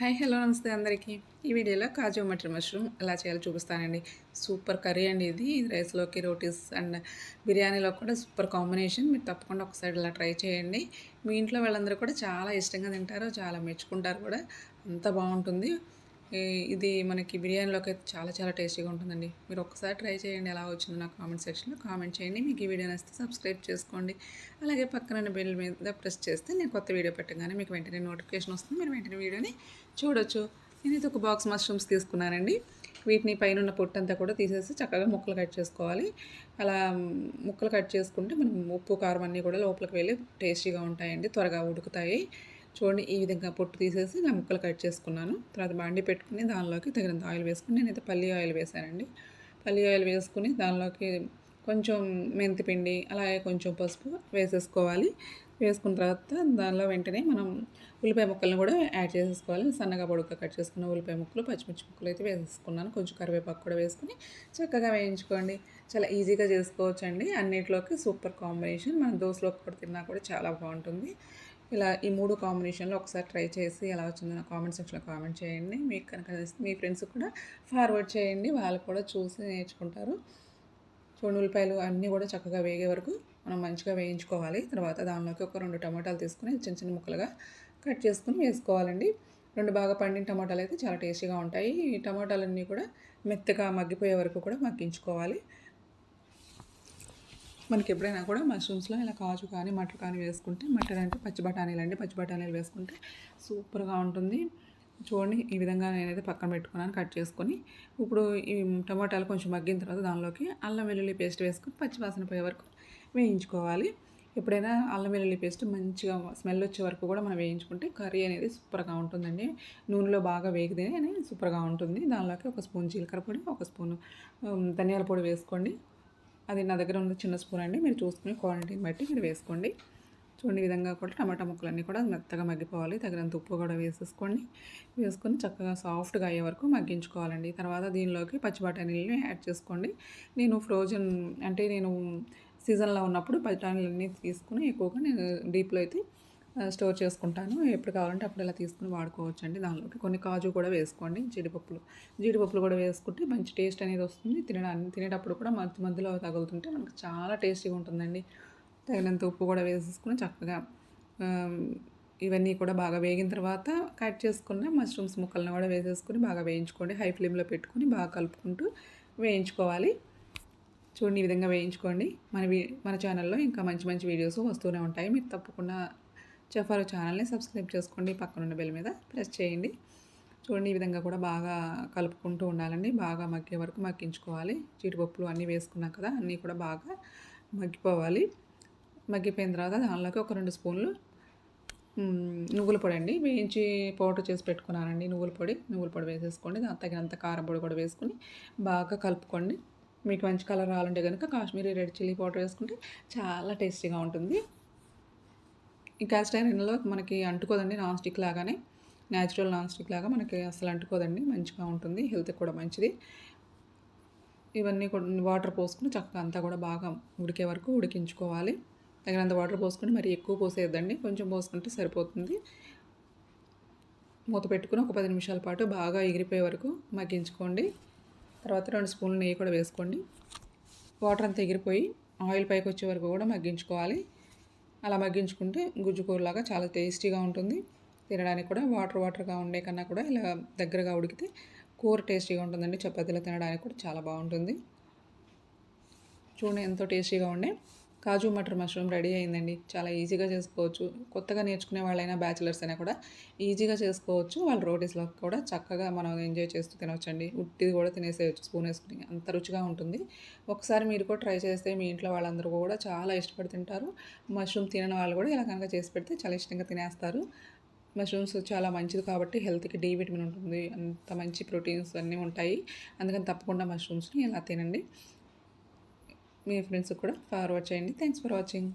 Hi hello నమస్తే అందరికీ. ఈ వీడియోలో కాజు మటర్ మష్రూమ్ ఎలా చేయాలో చూపిస్తానండి. సూపర్ కర్రీ అండి ఇది రైస్లోకి రోటీస్ అండ్ బిర్యానీలో కూడా సూపర్ కాంబినేషన్. మీరు తప్పకుండా ఒకసారి ఇలా ట్రై చేయండి. మీ ఇంట్లో వాళ్ళందరూ కూడా చాలా ఇష్టంగా తింటారు చాలా మెచ్చుకుంటారు కూడా. అంత బాగుంటుంది. ఇది మనకి బిర్యానీలోకి అయితే చాలా చాలా టేస్టీగా ఉంటుందండి. మీరు ఒక్కసారి ట్రై చేయండి ఎలా వచ్చిందో నాకు కామెంట్ సెక్షన్లో కామెంట్ చేయండి. మీకు ఈ వీడియో నచ్చితే సబ్స్క్రైబ్ చేసుకోండి. అలాగే పక్కన బెల్ మీద ప్రెస్ చేస్తే నేను కొత్త వీడియో పెట్టగానే మీకు వెంటనే నోటిఫికేషన్ వస్తుంది. మీరు వెంటనే వీడియోని చూడొచ్చు. నేనైతే ఒక బాక్స్ మష్రూమ్స్ తీసుకున్నానండి. వీటిని పైన ఉన్న పొట్టంతా కూడా తీసేసి చక్కగా ముక్కలు కట్ చేసుకోవాలి. అలా ముక్కలు కట్ చేసుకుంటే మనం ఉప్పు కారం అన్నీ కూడా లోపలికి వెళ్ళి టేస్టీగా ఉంటాయండి త్వరగా ఉడుకుతాయి. చూడండి ఈ విధంగా పొట్టు తీసేసి నా ముక్కలు కట్ చేసుకున్నాను. తర్వాత బాండి పెట్టుకుని దానిలోకి తగినంత ఆయిల్ వేసుకుని నేనైతే పల్లి ఆయిల్ వేసానండి. పల్లి ఆయిల్ వేసుకుని దానిలోకి కొంచెం మెంతిపిండి అలాగే కొంచెం పసుపు వేసేసుకోవాలి. వేసుకున్న తర్వాత దానిలో వెంటనే మనం ఉల్లిపాయ ముక్కలను కూడా యాడ్ చేసేసుకోవాలి. సన్నగా పొడుగ్గా కట్ చేసుకున్న ఉల్లిపాయ ముక్కలు పచ్చిమిర్చి ముక్కలు అయితే వేసేసుకున్నాను. కొంచెం కరివేపాకు కూడా వేసుకుని చక్కగా వేయించుకోండి. చాలా ఈజీగా చేసుకోవచ్చు అండి అన్నిటిలోకి సూపర్ కాంబినేషన్. మనం దోశలోకి కూడా తిన్నా కూడా చాలా బాగుంటుంది. ఇలా ఈ మూడు కాంబినేషన్లో ఒకసారి ట్రై చేసి ఎలా వచ్చిందో నా కామెంట్ సెక్షన్లో కామెంట్ చేయండి. మీకు కనుక మీ ఫ్రెండ్స్ కూడా ఫార్వర్డ్ చేయండి. వాళ్ళు కూడా చూసి నేర్చుకుంటారు. చూడండి ఉల్లిపాయలు అన్నీ కూడా చక్కగా వేగే వరకు మనం మంచిగా వేయించుకోవాలి. తర్వాత దానిలోకి ఒక రెండు టమాటాలు తీసుకుని చిన్న చిన్న ముక్కలుగా కట్ చేసుకుని వేసుకోవాలండి. రెండు బాగా పండిన టమాటాలు అయితే చాలా టేస్టీగా ఉంటాయి. ఈ టమాటాలన్నీ కూడా మెత్తగా మగ్గిపోయే వరకు కూడా మగ్గించుకోవాలి. మనకి ఎప్పుడైనా కూడా మష్రూమ్స్లో ఇలా కాజు కానీ మటర్ కానీ వేసుకుంటే మటర్ అంటే పచ్చి బఠానీలు అండి. పచ్చి బఠానీలు వేసుకుంటే సూపర్గా ఉంటుంది. చూడండి ఈ విధంగా నేనైతే పక్కన పెట్టుకున్నాను కట్ చేసుకొని. ఇప్పుడు ఈ టమాటాలు కొంచెం మగ్గిన తర్వాత దానిలోకి అల్లం వెల్లుల్లి పేస్ట్ వేసుకొని పచ్చివాసన పోయే వరకు వేయించుకోవాలి. ఎప్పుడైనా అల్లం వెల్లుల్లి పేస్ట్ మంచిగా స్మెల్ వచ్చే వరకు కూడా మనం వేయించుకుంటే కర్రీ అనేది సూపర్గా ఉంటుందండి. నూనెలో బాగా వేగితేనే సూపర్గా ఉంటుంది. దానిలోకి ఒక స్పూన్ జీలకర్ర పొడి ఒక స్పూన్ ధనియాల పొడి వేసుకోండి. అది నా దగ్గర ఉన్న చిన్న స్పూన్ అండి. మీరు చూసుకుని క్వాంటిటీని బట్టి మీరు వేసుకోండి. చూడండి ఈ విధంగా కూడా టమాటా ముక్కలన్నీ కూడా మెత్తగా మగ్గిపోవాలి. తగినంత ఉప్పు కూడా వేసేసుకోండి. వేసుకొని చక్కగా సాఫ్ట్గా అయ్యే వరకు మగ్గించుకోవాలండి. తర్వాత దీనిలోకి పచ్చి బఠానీలని యాడ్ చేసుకోండి. నేను ఫ్రోజన్ అంటే నేను సీజన్లో ఉన్నప్పుడు బఠానీలన్నీ తీసుకుని ఎక్కువగా నేను డీప్లో అయితే స్టోర్ చేసుకుంటాను. ఎప్పుడు కావాలంటే అప్పుడు ఇలా తీసుకుని వాడుకోవచ్చు అండి దానిలోకి. కొన్ని కాజు కూడా వేసుకోండి జీడిపప్పులు. జీడిపప్పులు కూడా వేసుకుంటే మంచి టేస్ట్ అనేది వస్తుంది. తినడానికి తినేటప్పుడు కూడా మధ్య మధ్యలో తగులుతుంటే మనకు చాలా టేస్టీగా ఉంటుందండి. తగినంత ఉప్పు కూడా వేసేసుకుని చక్కగా ఇవన్నీ కూడా బాగా వేగిన తర్వాత కట్ చేసుకున్న మష్రూమ్స్ ముక్కలను కూడా వేసేసుకుని బాగా వేయించుకోండి. హై ఫ్లేమ్లో పెట్టుకొని బాగా కలుపుకుంటూ వేయించుకోవాలి. చూడండి ఈ విధంగా వేయించుకోండి. మన వీ మన ఛానల్లో ఇంకా మంచి మంచి వీడియోస్ వస్తూనే ఉంటాయి. మీరు తప్పకుండా చెఫారో ఛానల్ని సబ్స్క్రైబ్ చేసుకోండి. పక్కన ఉన్న బెల్ మీద ప్రెస్ చేయండి. చూడండి ఈ విధంగా కూడా బాగా కలుపుకుంటూ ఉండాలండి. బాగా మగ్గే వరకు మగ్గించుకోవాలి. జీడిపప్పులు అన్నీ వేసుకున్నాం కదా అన్నీ కూడా బాగా మగ్గిపోవాలి. మగ్గిపోయిన తర్వాత దానిలోకి ఒక రెండు స్పూన్లు నువ్వుల పొడి అండి. వేయించి పౌడర్ చేసి పెట్టుకున్నానండి. నువ్వుల పొడి నువ్వుల పొడి వేసేసుకోండి. దానికి తగినంత కారం పొడి కూడా వేసుకొని బాగా కలుపుకోండి. మీకు మంచి కలర్ రావాలంటే కనుక కాశ్మీరీ రెడ్ చిల్లీ పౌడర్ వేసుకుంటే చాలా టేస్టీగా ఉంటుంది. ఈ క్యాస్ట్ ఐరన్లో మనకి అంటుకోదండి నాన్ స్టిక్ లాగానే. న్యాచురల్ నాన్ స్టిక్ లాగా మనకి అసలు అంటుకోదండి. మంచిగా ఉంటుంది. హెల్త్కి కూడా మంచిది. ఇవన్నీ కూడా వాటర్ పోసుకుని చక్కగా అంతా కూడా బాగా ఉడికే వరకు ఉడికించుకోవాలి. తగినంత వాటర్ పోసుకుని మరి ఎక్కువ పోసేద్దండి కొంచెం పోసుకుంటే సరిపోతుంది. మూత పెట్టుకుని ఒక పది నిమిషాల పాటు బాగా ఎగిరిపోయే వరకు మగ్గించుకోండి. తర్వాత రెండు స్పూన్లు నెయ్యి కూడా వేసుకోండి. వాటర్ అంతా ఎగిరిపోయి ఆయిల్ పైకి వచ్చే వరకు కూడా మగ్గించుకోవాలి. అలా మగ్గించుకుంటే గుజ్జుకూరలాగా చాలా టేస్టీగా ఉంటుంది. తినడానికి కూడా వాటర్ వాటర్గా ఉండే కన్నా కూడా ఇలా దగ్గరగా ఉడికితే కూర టేస్టీగా ఉంటుందండి. చపాతీలో తినడానికి కూడా చాలా బాగుంటుంది. చూడండి ఎంతో టేస్టీగా ఉండే. కాజు మటర్ మష్రూమ్ రెడీ అయిందండి. చాలా ఈజీగా చేసుకోవచ్చు. కొత్తగా నేర్చుకునే వాళ్ళైనా బ్యాచిలర్స్ అయినా కూడా ఈజీగా చేసుకోవచ్చు. వాళ్ళ రోటీస్లో కూడా చక్కగా మనం ఎంజాయ్ చేస్తూ తినవచ్చండి. ఉట్టిది కూడా తినేసేయచ్చు స్పూన్ వేసుకుని. అంత రుచిగా ఉంటుంది. ఒకసారి మీరు కూడా ట్రై చేస్తే మీ ఇంట్లో వాళ్ళందరూ కూడా చాలా ఇష్టపడి తింటారు. మష్రూమ్ తినని వాళ్ళు కూడా ఇలా కనుక చేసి పెడితే చాలా ఇష్టంగా తినేస్తారు. మష్రూమ్స్ చాలా మంచిది కాబట్టి హెల్త్కి డి విటమిన్ ఉంటుంది. అంత మంచి ప్రోటీన్స్ అన్నీ ఉంటాయి. అందుకని తప్పకుండా మష్రూమ్స్ని ఇలా తినండి. మీ ఫ్రెండ్స్కి కూడా ఫార్వర్డ్ చేయండి. Thanks for watching.